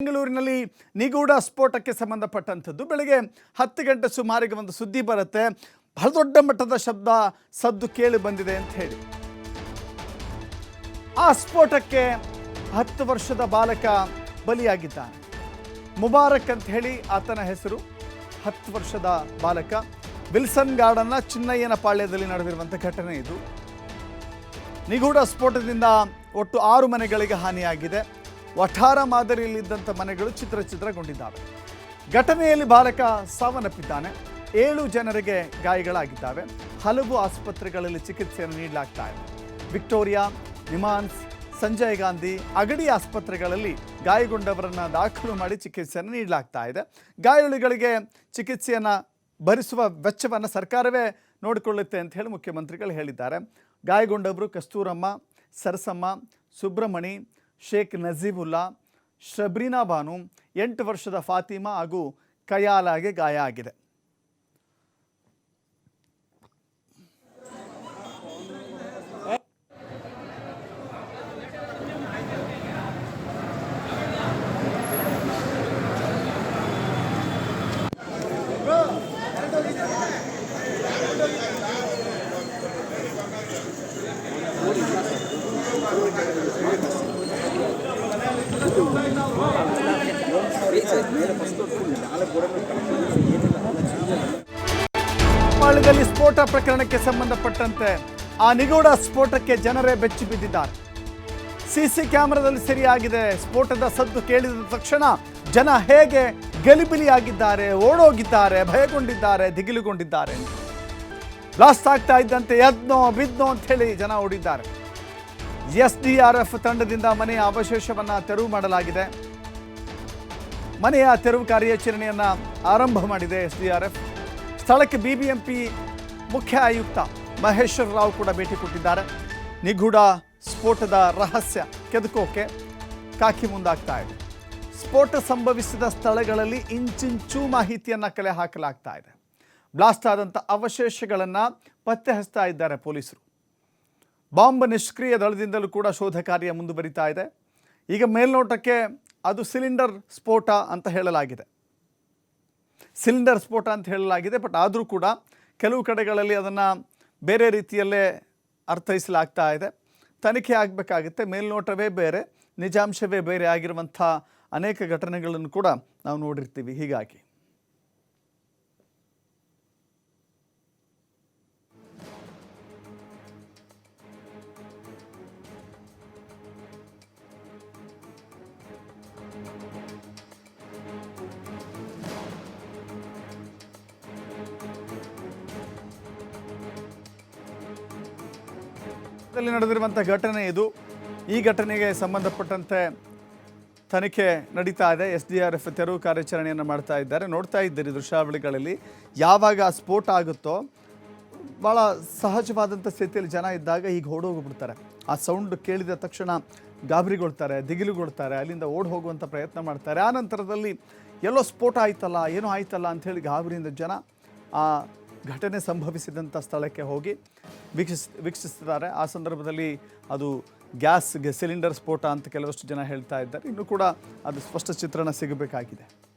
ಬೆಂಗಳೂರಿನಲ್ಲಿ ನಿಗೂಢ ಸ್ಫೋಟಕ್ಕೆ ಸಂಬಂಧಪಟ್ಟಂಥದ್ದು. ಬೆಳಗ್ಗೆ ಹತ್ತು ಗಂಟೆ ಸುಮಾರಿಗೆ ಒಂದು ಸುದ್ದಿ ಬರುತ್ತೆ. ಬಹಳ ದೊಡ್ಡ ಮಟ್ಟದ ಶಬ್ದ ಸದ್ದು ಕೇಳಿ ಬಂದಿದೆ ಅಂತ ಹೇಳಿ. ಆ ಸ್ಫೋಟಕ್ಕೆ ಹತ್ತು ವರ್ಷದ ಬಾಲಕ ಬಲಿಯಾಗಿದ್ದಾನೆ. ಮುಬಾರಕ್ ಅಂತ ಹೇಳಿ ಆತನ ಹೆಸರು. ಹತ್ತು ವರ್ಷದ ಬಾಲಕ. ವಿಲ್ಸನ್ ಗಾರ್ಡನ್ನ ಚಿನ್ನಯ್ಯನ ಪಾಳ್ಯದಲ್ಲಿ ನಡೆದಿರುವಂಥ ಘಟನೆ ಇದು. ನಿಗೂಢ ಸ್ಫೋಟದಿಂದ ಒಟ್ಟು ಆರು ಮನೆಗಳಿಗೆ ಹಾನಿಯಾಗಿದೆ. ವಠಾರ ಮಾದರಿಯಲ್ಲಿದ್ದಂಥ ಮನೆಗಳು ಚಿತ್ರ ಚಿತ್ರಗೊಂಡಿದ್ದಾವೆ ಘಟನೆಯಲ್ಲಿ ಬಾಲಕ ಸಾವನ್ನಪ್ಪಿದ್ದಾನೆ. ಏಳು ಜನರಿಗೆ ಗಾಯಗಳಾಗಿದ್ದಾವೆ. ಹಲವು ಆಸ್ಪತ್ರೆಗಳಲ್ಲಿ ಚಿಕಿತ್ಸೆಯನ್ನು ನೀಡಲಾಗ್ತಾ ಇದೆ. ವಿಕ್ಟೋರಿಯಾ ನಿಮಾನ್ಸ್ ಸಂಜಯ್ ಗಾಂಧಿ ಅಗಡಿ ಆಸ್ಪತ್ರೆಗಳಲ್ಲಿ ಗಾಯಗೊಂಡವರನ್ನು ದಾಖಲು ಮಾಡಿ ಚಿಕಿತ್ಸೆಯನ್ನು ನೀಡಲಾಗ್ತಾ ಇದೆ. ಗಾಯಾಳುಗಳಿಗೆ ಚಿಕಿತ್ಸೆಯನ್ನು ಭರಿಸುವ ವೆಚ್ಚವನ್ನು ಸರ್ಕಾರವೇ ನೋಡಿಕೊಳ್ಳುತ್ತೆ ಅಂತ ಹೇಳಿ ಮುಖ್ಯಮಂತ್ರಿಗಳು ಹೇಳಿದ್ದಾರೆ. ಗಾಯಗೊಂಡವರು ಕಸ್ತೂರಮ್ಮ, ಸರಸಮ್ಮ ಸುಬ್ರಮಣಿ ಶೇಖ್ ನಜೀಬುಲ್ಲಾ ಶಬ್ರೀನಾ ಬಾನು ಎಂಟು ವರ್ಷದ ಫಾತಿಮಾ ಹಾಗೂ ಕಯಾಲಾಗೆ ಗಾಯ ಆಗಿದೆ. ಪಾಳ್ಯದಲ್ಲಿ ಸ್ಫೋಟ ಪ್ರಕರಣಕ್ಕೆ ಸಂಬಂಧಪಟ್ಟಂತೆ ಆ ನಿಗೂಢ ಸ್ಫೋಟಕ್ಕೆ ಜನರೇ ಬೆಚ್ಚಿ ಬಿದ್ದಿದ್ದಾರೆ ಸಿಸಿ ಕ್ಯಾಮೆರಾದಲ್ಲಿ ಸೆರೆಯಾಗಿದೆ ಸ್ಫೋಟದ ಸದ್ದು ಕೇಳಿದ ತಕ್ಷಣ ಜನ ಹೇಗೆ ಗಲಿಬಿಲಿಯಾಗಿದ್ದಾರೆ ಓಡೋಗಿದ್ದಾರೆ ಭಯಗೊಂಡಿದ್ದಾರೆ ದಿಗಿಲುಗೊಂಡಿದ್ದಾರೆ ಲಾಸ್ ಆಗ್ತಾ ಇದ್ದಂತೆ ಎದ್ನೋ ಬಿದ್ನೋ ಅಂತ ಹೇಳಿ ಜನ ಓಡಿದ್ದಾರೆ ಎಸ್ ಡಿ ಆರ್ ಎಫ್ ತಂಡದಿಂದ ಮನೆಯ ಅವಶೇಷವನ್ನು ತೆರವು ಮಾಡಲಾಗಿದೆ. ಮನೆಯ ತೆರವು ಕಾರ್ಯಾಚರಣೆಯನ್ನು ಆರಂಭ ಮಾಡಿದೆ ಎಸ್ ಡಿ ಆರ್ ಎಫ್ ಸ್ಥಳಕ್ಕೆ ಬಿಬಿಎಂಪಿ ಮುಖ್ಯ ಆಯುಕ್ತ ಮಹೇಶ್ವರ ರಾವ್ ಕೂಡ ಭೇಟಿ ಕೊಟ್ಟಿದ್ದಾರೆ. ನಿಗೂಢ ಸ್ಫೋಟದ ರಹಸ್ಯ ಕೆದಕೋಕೆ ಕಾಕಿ ಮುಂದಾಗ್ತಾ ಇದೆ. ಸ್ಫೋಟ ಸಂಭವಿಸಿದ ಸ್ಥಳಗಳಲ್ಲಿ ಇಂಚಿಂಚೂ ಮಾಹಿತಿಯನ್ನು ಕಲೆ ಹಾಕಲಾಗ್ತಾ ಇದೆ. ಬ್ಲಾಸ್ಟ್ ಆದಂಥ ಅವಶೇಷಗಳನ್ನು ಪತ್ತೆ ಹಚ್ತಾ ಇದ್ದಾರೆ ಪೊಲೀಸರು. ಬಾಂಬ್ ನಿಷ್ಕ್ರಿಯ ದಳದಿಂದಲೂ ಕೂಡ ಶೋಧ ಕಾರ್ಯ ಮುಂದುವರಿತಾ ಇದೆ. ಈಗ ಮೇಲ್ನೋಟಕ್ಕೆ ಅದು ಸಿಲಿಂಡರ್ ಸ್ಫೋಟ ಅಂತ ಹೇಳಲಾಗಿದೆ. ಸಿಲಿಂಡರ್ ಸ್ಫೋಟ ಅಂತ ಹೇಳಲಾಗಿದೆ, ಬಟ್ ಆದರೂ ಕೂಡ ಕೆಲವು ಕಡೆಗಳಲ್ಲಿ ಅದನ್ನು ಬೇರೆ ರೀತಿಯಲ್ಲೇ ಅರ್ಥೈಸಲಾಗ್ತಾ ಇದೆ. ತನಿಖೆ ಆಗಬೇಕಾಗುತ್ತೆ. ಮೇಲ್ನೋಟವೇ ಬೇರೆ, ನಿಜಾಂಶವೇ ಬೇರೆ ಆಗಿರುವಂಥ ಅನೇಕ ಘಟನೆಗಳನ್ನು ಕೂಡ ನಾವು ನೋಡಿರ್ತೀವಿ. ಹೀಗಾಗಿ ದಲ್ಲಿ ನಡೆದಿರುವಂಥ ಘಟನೆ ಇದು. ಈ ಘಟನೆಗೆ ಸಂಬಂಧಪಟ್ಟಂತೆ ತನಿಖೆ ನಡೀತಾ ಇದೆ. ಎಸ್ ಡಿ ಆರ್ ಎಫ್ ತೆರವು ಕಾರ್ಯಾಚರಣೆಯನ್ನು ಮಾಡ್ತಾ ಇದ್ದಾರೆ. ನೋಡ್ತಾ ಇದ್ದೀರಿ ದೃಶ್ಯಾವಳಿಗಳಲ್ಲಿ ಯಾವಾಗ ಸ್ಫೋಟ ಆಗುತ್ತೋ ಭಾಳ ಸಹಜವಾದಂಥ ಸ್ಥಿತಿಯಲ್ಲಿ ಜನ ಇದ್ದಾಗ ಈಗ ಓಡೋಗ್ಬಿಡ್ತಾರೆ. ಆ ಸೌಂಡ್ ಕೇಳಿದ ತಕ್ಷಣ ಗಾಬರಿಗೊಳ್ತಾರೆ, ದಿಗಿಲುಗೊಳ್ತಾರೆ, ಅಲ್ಲಿಂದ ಓಡಿ ಹೋಗುವಂಥ ಪ್ರಯತ್ನ ಮಾಡ್ತಾರೆ. ಆ ನಂತರದಲ್ಲಿ ಎಲ್ಲೋ ಸ್ಫೋಟ ಆಯ್ತಲ್ಲ, ಏನೋ ಆಯ್ತಲ್ಲ ಅಂಥೇಳಿ ಗಾಬರಿಯಿಂದ ಜನ ಆ ಘಟನೆ ಸಂಭವಿಸಿದಂಥ ಸ್ಥಳಕ್ಕೆ ಹೋಗಿ ವೀಕ್ಷಿಸ್, ವೀಕ್ಷಿಸ್ತಿದ್ದಾರೆ. ಆ ಸಂದರ್ಭದಲ್ಲಿ ಅದು ಗ್ಯಾಸ್ ಸಿಲಿಂಡರ್ ಸ್ಫೋಟ ಅಂತ ಕೆಲವಷ್ಟು ಜನ ಹೇಳ್ತಾ ಇದ್ದಾರೆ. ಇನ್ನು ಕೂಡ ಅದು ಸ್ಪಷ್ಟ ಚಿತ್ರಣ ಸಿಗಬೇಕಾಗಿದೆ.